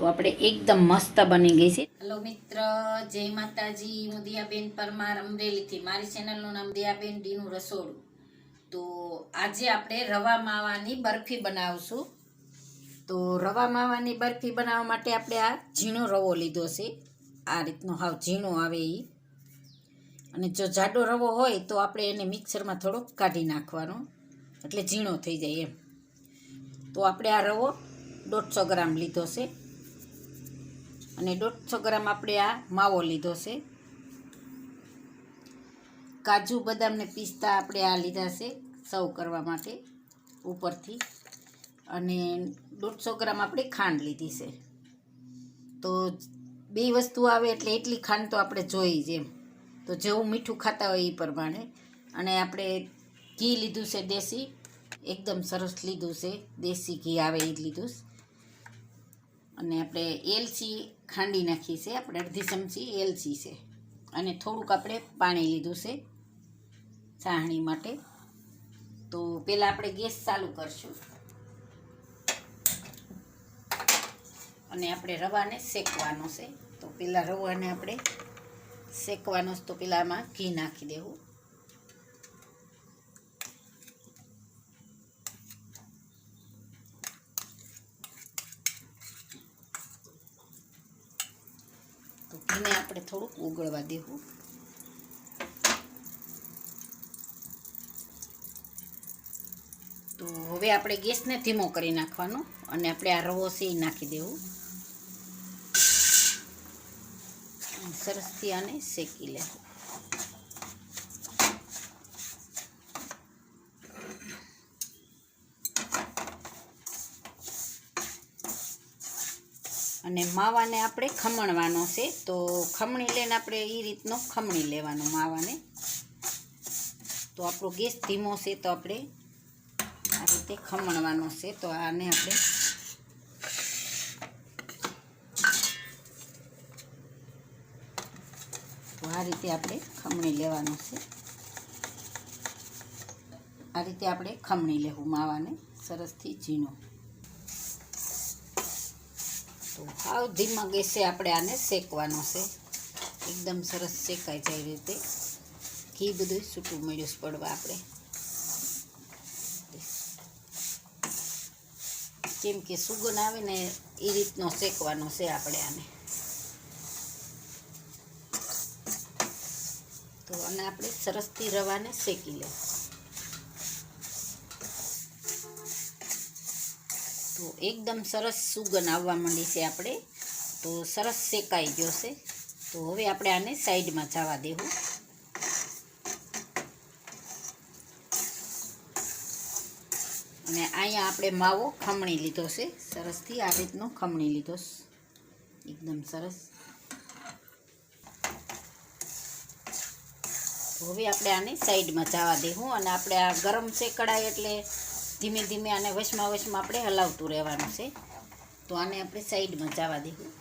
તો આપણે એકદમ મસ્ત બની ગઈ છે. હેલો મિત્ર, જય માતાજી. હું દિયાબેન પરમાર અમરેલીથી. મારી ચેનલનું નામ દિયાબેન ડીનું રસોડું. તો આજે આપણે રવા માવાની બરફી બનાવશું. તો રવા માવાની બરફી બનાવવા માટે આપણે આ ઝીણો રવો લીધો છે. આ રીતનો હાવ ઝીણો આવે એ અને જો જાડો રવો હોય તો આપણે એને મિક્સરમાં થોડોક કાઢી નાખવાનો. એટલે ઝીણો થઈ જાય એમ. તો આપણે આ રવો દોઢસો ગ્રામ લીધો છે. અને દોઢસો ગ્રામ આપણે આ માવો લીધો છે. કાજુ બદામ ને પિસ્તા આપણે આ લીધા છે સર્વ કરવા માટે ઉપરથી. અને દોઢસો ગ્રામ આપણે ખાંડ લીધી છે. તો બે વસ્તુ આવે એટલે એટલી ખાંડ તો આપણે જોઈ જ એમ. તો જેવું મીઠું ખાતા હોય એ પ્રમાણે. અને આપણે ઘી લીધું છે દેશી. એકદમ સરસ લીધું છે. દેશી ઘી આવે એ લીધું છે. અને આપણે એલચી ખાંડી નાખી છે, આપણે અડધી ચમચી એલચી છે. અને થોડુંક આપણે પાણી લીધું છે ચાહણી માટે. તો પહેલાં આપણે ગેસ ચાલુ કરશું. અને આપણે રવાને શેકવાનો છે. તો પહેલાં રવાને આપણે શેકવાનો તો પહેલાં આમાં ઘી નાખી દેવું. ઘીને આપણે થોડુંક ઉગળવા દેવું. તો હવે આપણે ગેસને ધીમો કરી નાખવાનો અને આપણે આ રવો છે નાખી દેવું. સરસથી આને શેકી લેવું. અને માવાને આપણે ખમણવાનો છે. તો ખમણી લઈને આપણે એ રીતનો ખમણી લેવાનો માવાને. તો આપણો ગેસ ધીમો છે તો આપણે આ રીતે ખમણવાનો છે. તો આને આપણે તો આ રીતે આપણે ખમણી લેવાનું છે. આ રીતે આપણે ખમણી લેવું માવાને સરસથી ઝીણો. તો હાવ ધીમા ગેસે આપણે આને શેકવાનો છે. એકદમ સરસ શેકાય જાય રીતે. ઘી બધું છૂટું મળ્યું પડવા આપણે. કેમ કે સુગંધ આવે ને એ રીતનો શેકવાનો છે આપણે આને. તો અને આપણે સરસથી રવાને શેકી લે તો એકદમ સરસ સુગંધ આવવા માંડી છે આપણે. તો સરસ શેકાઈ ગયો છે. તો હવે આપણે આને સાઈડમાં જવા દેવું. અને અહીંયા આપણે માવો ખમણી લીધો છે. સરસથી આ રીતનો ખમણી લીધો એકદમ સરસ. હવે આપણે આને સાઈડમાં જવા દેવું અને આપણે આ ગરમ છે કડાઈ એટલે ધીમે ધીમે આને વશમાં વશમાં આપણે હલાવતું રહેવાનું છે. તો આને આપણે સાઈડમાં જવા દેવું.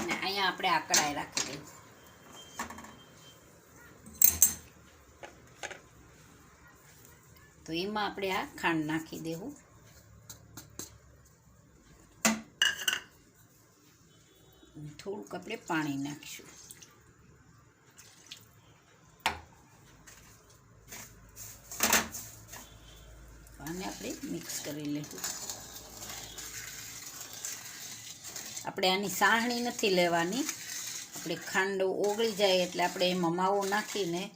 અને અહીંયા આપણે આકડાએ રાખી દેવું. તો એમાં આપણે આ ખાંડ નાખી દેવું. થોડુંક આપણે પાણી નાખીશું. આને આપણે મિક્સ કરી લેવું. આપણે આની સાહણી નથી લેવાની. આપણે ખાંડ ઓગળી જાય એટલે આપણે એમાં માવો નાખીને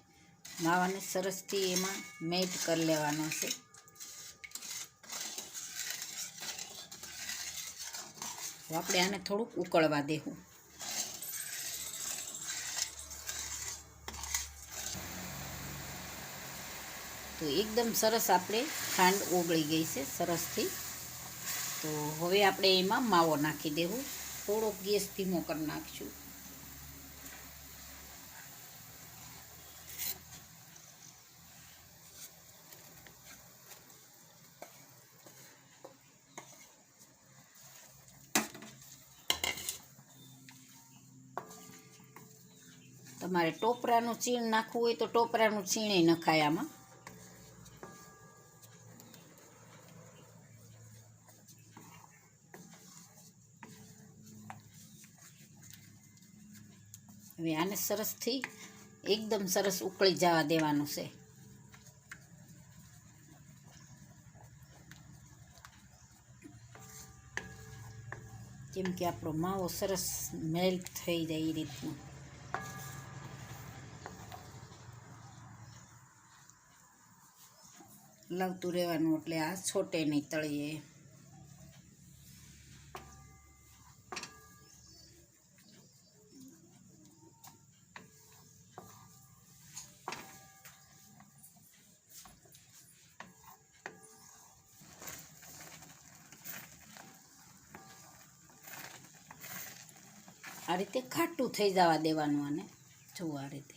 માવાને સરસથી એમાં મેટ કરી લેવાનો છે. આપણે આને થોડુંક ઉકળવા દેવું. તો એકદમ સરસ આપણે ખાંડ ઓગળી ગઈ છે, સરસથી. તો હવે આપણે એમાં માવો નાખી દેવું. થોડોક ગેસ ધીમો કરી નાખશું. તમારે ટોપરાનું ચીણ નાખવું હોય તો ટોપરાનું ચીણે નખાય આમાં. હવે આને સરસથી એકદમ સરસ ઉકળી જવા દેવાનું છે. જેમ કે આપણો માવો સરસ મેલ્ટ થઈ જાય એ રીતનું. લાવતું રહેવાનું એટલે આ છોટે નહીં તળીએ. આ રીતે ખાટું થઈ જવા દેવાનું આને. જુઓ આ રીતે.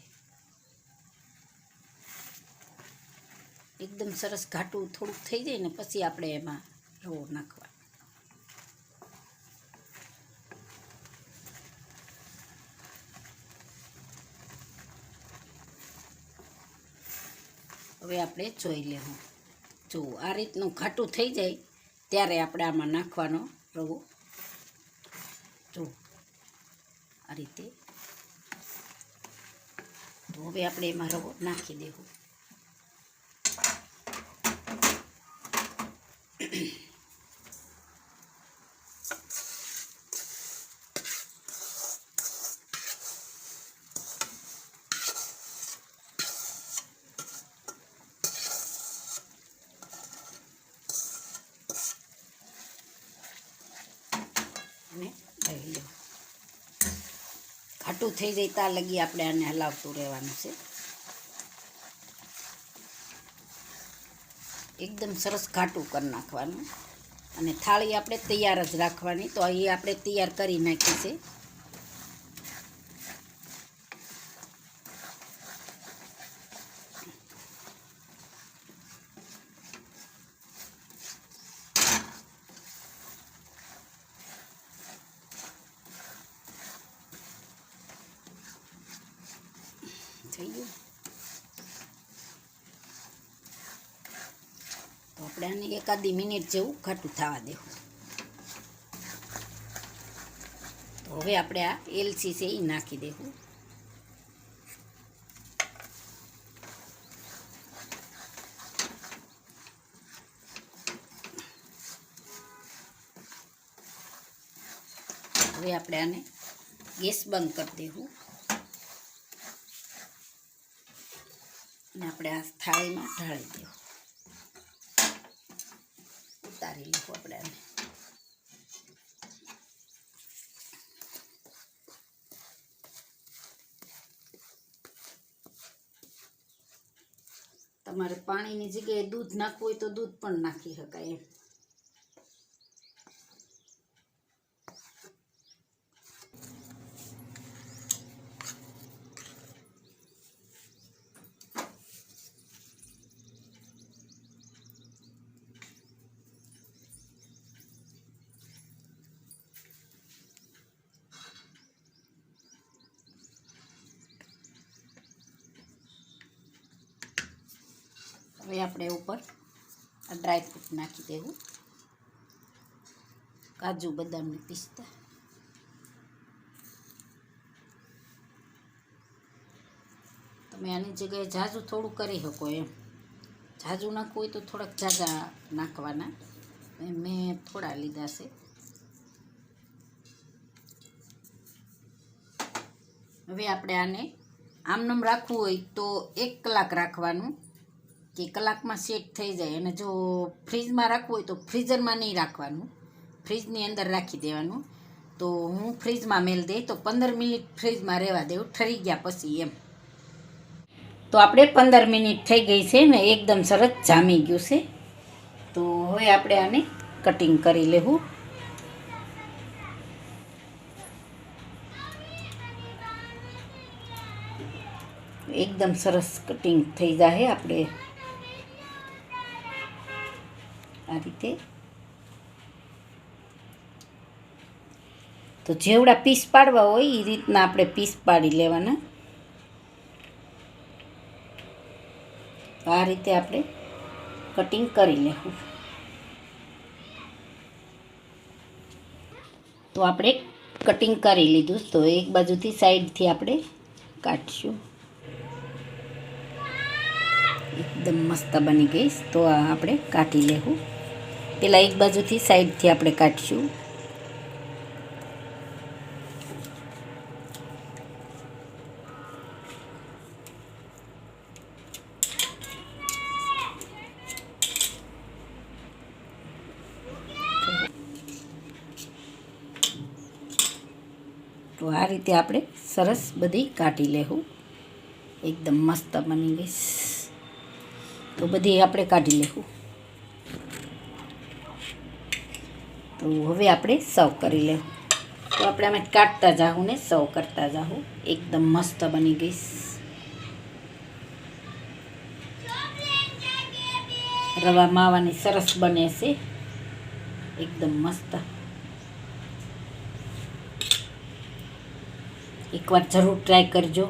એકદમ સરસ ઘાટું થોડુંક થઈ જાય ને પછી આપણે એમાં રવો નાખવા. હવે આપણે જોઈ લેવું. જો આ રીતનું ઘાટું થઈ જાય ત્યારે આપણે આમાં નાખવાનો રવો. જો આ રીતે. તો હવે આપણે એમાં રવો નાખી દેવું. ખાટું થઈ જાય ત્યાં લગી આપણે આને હલાવતું રહેવાનું છે. એકદમ સરસ ઘાટું કરી નાખવાનું. અને થાળી આપણે તૈયાર જ રાખવાની. તો અહીં આપણે તૈયાર કરી નાખી છે. થઈ ગયું તો આપણે આને એકાદી મિનિટ જેવું ઘાટું થવા દેવું. તો હવે આપણે આ એલસી છે એ નાખી દેવું. હવે આપણે આને ગેસ બંધ કરી દેવું. અને આપણે આ થાળીમાં ઢાળી દેવું ઉતારી લેવું આપણે આને. તમારે પાણીની જગ્યાએ દૂધ નાખવું હોય તો દૂધ પણ નાખી શકાય એમ. હવે આપણે ઉપર આ ડ્રાય ફ્રૂટ નાખી દેવું. કાજુ બદામને પિસ્તા. તમે આની જગ્યાએ જાજુ થોડું કરી શકો એમ. જાજુ નાખવું હોય તો થોડાક જાજા નાખવાના. મેં થોડા લીધા છે. હવે આપણે આને આમનામ રાખવું હોય તો એક કલાક રાખવાનું. કે કલાકમાં સેટ થઈ જાય અને જો ફ્રીજમાં રાખવું હોય તો ફ્રીઝરમાં નહીં રાખવાનું. ફ્રીજની અંદર રાખી દેવાનું. તો હું ફ્રીજમાં મેલ દઈ તો પંદર મિનિટ ફ્રીજમાં રહેવા દેવું. ઠરી ગયા પછી એમ. તો આપણે પંદર મિનિટ થઈ ગઈ છે ને એકદમ સરસ જામી ગયું છે. તો હવે આપણે આને કટિંગ કરી લેવું. એકદમ સરસ કટિંગ થઈ જાય આપણે. આ રીતે. તો જેવડા પીસ પાડવા હોય એ રીતના આપણે પીસ પાડી લેવાના. આ રીતે આપણે કટિંગ કરી લેવું. તો આપણે કટિંગ કરી લીધું. તો એક બાજુથી સાઈડથી આપણે કાઢશું. એકદમ મસ્ત બની ગઈશ તો આ આપણે કાઢી લેવું. પેલા એક બાજુથી સાઈડથી આપણે કાઢશું. તો આ રીતે આપણે સરસ બધી કાઢી લેવું એકદમ મસ્ત બની ગઈ. તો બધી આપણે કાઢી લેવું તો હવે આપણે સર્વ કરી લેવું તો આપણે આમાં કાઢતા જાઉં ને સર્વ કરતા જાઉં એકદમ મસ્ત બની ગઈ. રવા માવાની સરસ બને છે. એકદમ મસ્ત. એકવાર જરૂર ટ્રાય કરજો.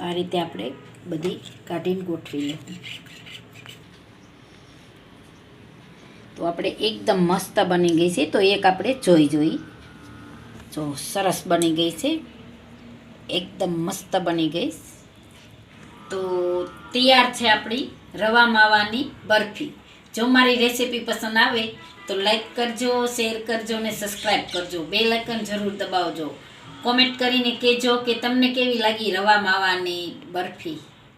આ રીતે આપણે બધી કાઢીને ગોઠવી લઉં તો આપણે એકદમ મસ્ત બની ગઈ છે. તો એક આપણે જોઈ જોઈ. જો સરસ બની ગઈ છે. એકદમ મસ્ત બની ગઈ. તો તૈયાર છે આપણી રવા માવાની બરફી. જો મારી રેસીપી પસંદ આવે તો લાઈક કરજો, શેર કરજો ને સબસ્ક્રાઈબ કરજો. બે લાઇકન જરૂર દબાવજો. કોમેન્ટ કરીને કહેજો કે તમને કેવી લાગી રવા માવાની બરફી.